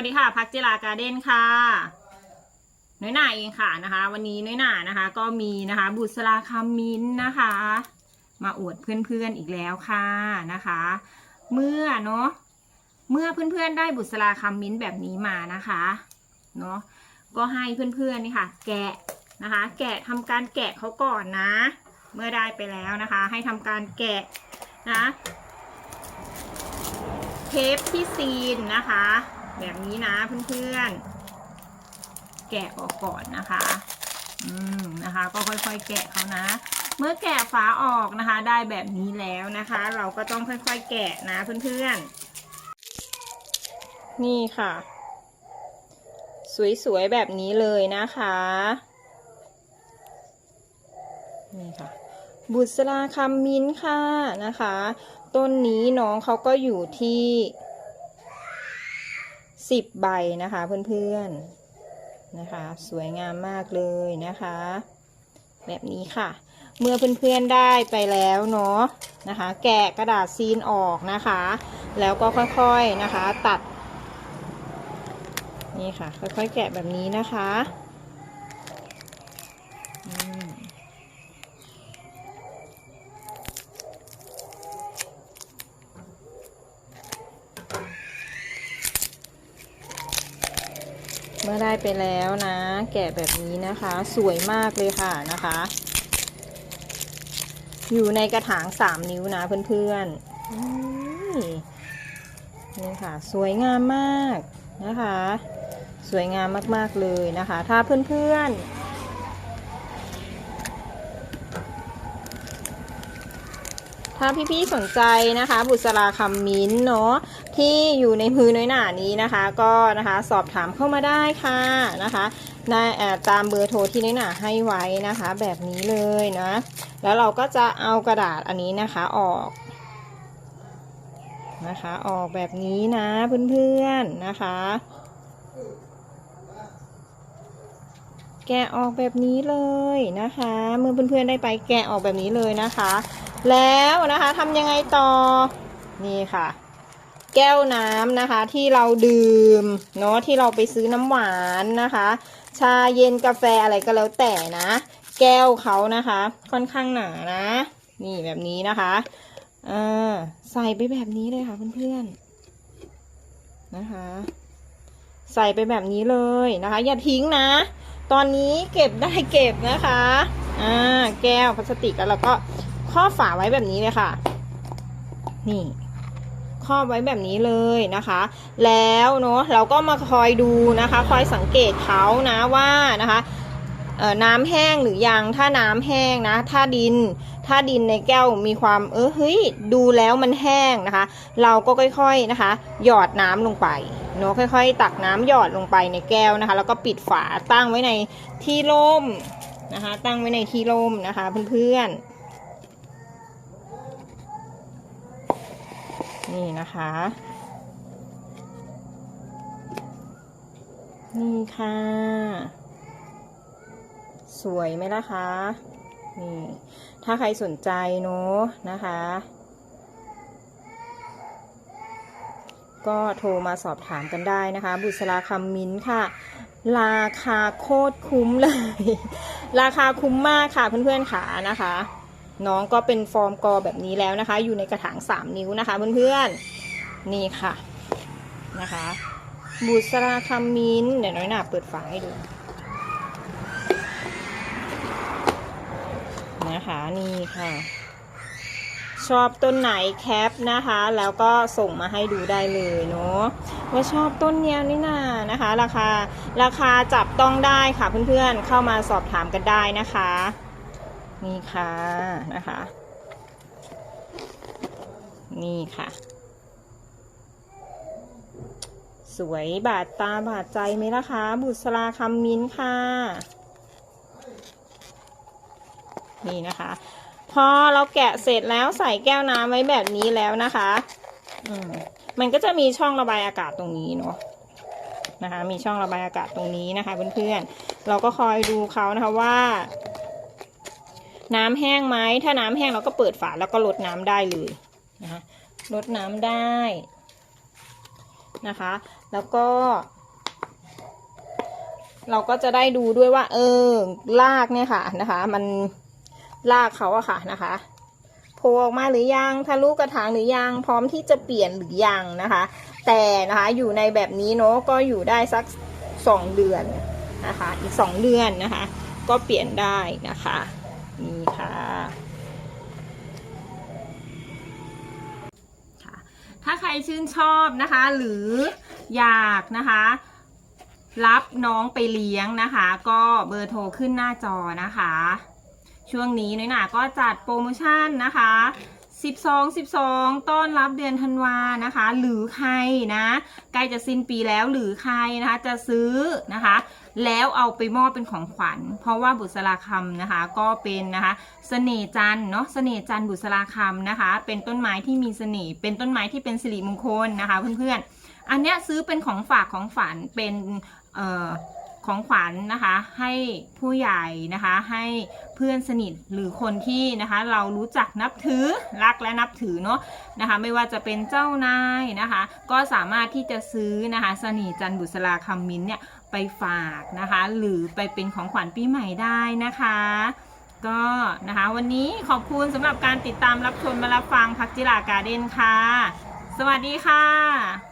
วัสดีค่ะ พักจิราการ์เด้นค่ะ น้อยหน่าเองค่ะนะคะ วันนี้น้อยหน่านะคะ ก็มีนะคะ บุษราคำมิ้นนะคะ มาอวดเพื่อนๆอีกแล้วค่ะนะคะ เมื่อเนาะเมื่อเพื่อนๆได้บุษราคำมิ้นแบบนี้มานะคะเนาะก็ให้เพื่อนๆนี่ค่ะ แกะนะคะ แกะทำการแกะเขาก่อนนะ เมื่อได้ไปแล้วนะคะ ให้ทำการแกะนะเทปที่ซีนนะคะ แบบนี้นะเพื่อนๆ แกะออกก่อนนะคะ อืมนะคะ ก็ค่อยๆ แกะเขานะ เมื่อแกะฝาออกนะคะ ได้แบบนี้แล้วนะคะ เราก็ต้องค่อยๆ แกะนะเพื่อนๆ นี่ค่ะ สวยๆ แบบนี้เลยนะคะ นี่ค่ะบุษราคำมิ้นค่ะนะคะ ต้นนี้น้องเขาก็อยู่ที่ สิบใบนะคะเพื่อนๆนะคะ สวยงามมากเลยนะคะ แบบนี้ค่ะ เมื่อเพื่อนๆได้ไปแล้วเนาะนะคะ แกะกระดาษซีนออกนะคะ แล้วก็ค่อยๆนะคะตัด นี่ค่ะ ค่อยๆแกะแบบนี้นะคะอืม เมื่อ ได้ไปแล้วนะ แกะแบบนี้นะคะ สวยมากเลยค่ะนะคะ อยู่ในกระถางสามนิ้วนะเพื่อนๆอืมนี่ค่ะ สวยงามมากนะคะ สวยงามมากๆเลยนะคะ ถ้าเพื่อนๆ ถ้าพี่ๆสนใจนะคะ บุษราคำมิ้นเนาะที่อยู่ในมือน้อยหนานี้นะคะ ก็นะคะสอบถามเข้ามาได้ค่ะนะคะในตามเบอร์โทรที่น้อยหนาให้ไว้นะคะ แบบนี้เลยนะแล้วเราก็จะเอากระดาษอันนี้นะคะออกนะคะ ออกแบบนี้นะเพื่อนๆนะคะ แกะออกแบบนี้เลยนะคะ เมื่อเพื่อนๆได้ไปแกะออกแบบนี้เลยนะคะ แล้วนะคะทำยังไงต่อนี่ค่ะ แก้วน้ำนะคะที่เราดื่มเนาะที่เราไปซื้อน้ำหวานนะคะ ชาเย็นกาแฟอะไรก็แล้วแต่นะ แก้วเขานะคะ ค่อนข้างหนานะ นี่แบบนี้นะคะอ่าใส่ไปแบบนี้เลยค่ะเพื่อนๆนะคะ ใส่ไปแบบนี้เลยนะคะ อย่าทิ้งนะ ตอนนี้เก็บได้เก็บนะคะอ่าแก้วพลาสติกแล้วเราก็ ครอบฝาไว้แบบนี้เลยค่ะ นี่ครอบไว้แบบนี้เลยนะคะ แล้วเนาะเราก็มาคอยดูนะคะ คอยสังเกตเขานะว่านะคะเอ่อน้ำแห้งหรือยังถ้าน้ำแห้งนะ ถ้าดิน ถ้าดินในแก้วมีความเออเฮ้ยดูแล้วมันแห้งนะคะ เราก็ค่อยๆนะคะ หยอดน้ำลงไปเนาะค่อย ๆ ตักน้ำหยอดลงไปในแก้วนะคะ แล้วก็ปิดฝาตั้งไว้ในที่ร่มนะคะ ตั้งไว้ในที่ร่มนะคะเพื่อนๆ นี่นะคะ นี่ค่ะ สวยไหมล่ะคะนี่ ถ้าใครสนใจเนาะนะคะ ก็โทรมาสอบถามกันได้นะคะ บุษราคำมิ้นค่ะ ราคาโคตรคุ้มเลย ราคาคุ้มมากค่ะเพื่อนๆขานะคะ น้องก็เป็นฟอร์มกอแบบนี้แล้วนะคะ อยู่ในกระถาง 3 นิ้วนะคะเพื่อนๆ นี่ค่ะนะคะบุษราคำมินเดี๋ยวน้อยหนาเปิดฝาให้ดูนะคะนี่ค่ะ ชอบต้นไหนแคปนะคะ แล้วก็ส่งมาให้ดูได้เลยเนาะว่าชอบต้นเนี้ยนี่นานะคะ ราคาราคาจับต้องได้ค่ะเพื่อนๆเข้ามาสอบถามกันได้นะคะ นี่ค่ะนะคะ นี่ค่ะ สวยบาดตาบาดใจไหมล่ะคะ บุษราคำมิ้นค่ะ นี่นะคะ พอเราแกะเสร็จแล้วใส่แก้วน้ำไว้แบบนี้แล้วนะคะอืมมันก็จะมีช่องระบายอากาศตรงนี้เนาะนะคะ มีช่องระบายอากาศตรงนี้นะคะเพื่อนๆ เราก็คอยดูเขานะคะว่า น้ำแห้งไหมถ้าน้ำแห้งเราก็เปิดฝาแล้วก็ลดน้ำได้เลยนะคะลดน้ำได้นะคะ แล้วก็ เราก็จะได้ดูด้วยว่า เออรากเนี่ยค่ะนะคะ มันรากเขาอะค่ะนะคะโผล่ออกมาหรือยังทะลุกระถางหรือยังพร้อมที่จะเปลี่ยนหรือยังนะคะ แต่นะคะอยู่ในแบบนี้เนาะก็อยู่ได้สักสองเดือนนะคะ อีกสองเดือนนะคะ ก็เปลี่ยนได้นะคะ นี่ค่ะค่ะ ถ้าใครชื่นชอบนะคะ หรืออยากนะคะ รับน้องไปเลี้ยงนะคะ ก็เบอร์โทรขึ้นหน้าจอนะคะ ช่วงนี้น้อยหนาก็จัดโปรโมชั่นนะคะ 12 12 ต้อนรับเดือนธันวานะคะ หรือใครนะใกล้จะสิ้นปีแล้วหรือใครนะคะ จะซื้อนะคะ แล้วเอาไปมอบเป็นของขวัญ เพราะว่าบุษราคำนะคะ ก็เป็นนะคะเสน่จันเนาะเสน่จันบุษราคำนะคะ เป็นต้นไม้ที่มีเสน่ห์เป็นต้นไม้ที่เป็นสิริมงคลนะคะ เพื่อนๆ อันเนี้ยซื้อเป็นของฝากของฝันเป็นเอ่อ ของขวัญนะคะ ให้ผู้ใหญ่นะคะ ให้เพื่อนสนิทหรือคนที่นะคะ เรารู้จักนับถือรักและนับถือเนาะนะคะ ไม่ว่าจะเป็นเจ้านายนะคะ ก็สามารถที่จะซื้อนะคะสนีจันบุษราคำมินเนี่ยไปฝากนะคะ หรือไปเป็นของขวัญปีใหม่ได้นะคะ ก็นะคะวันนี้ขอบคุณสำหรับการติดตามรับชมมารับฟังพักจิราการ์เด้นค่ะ สวัสดีค่ะ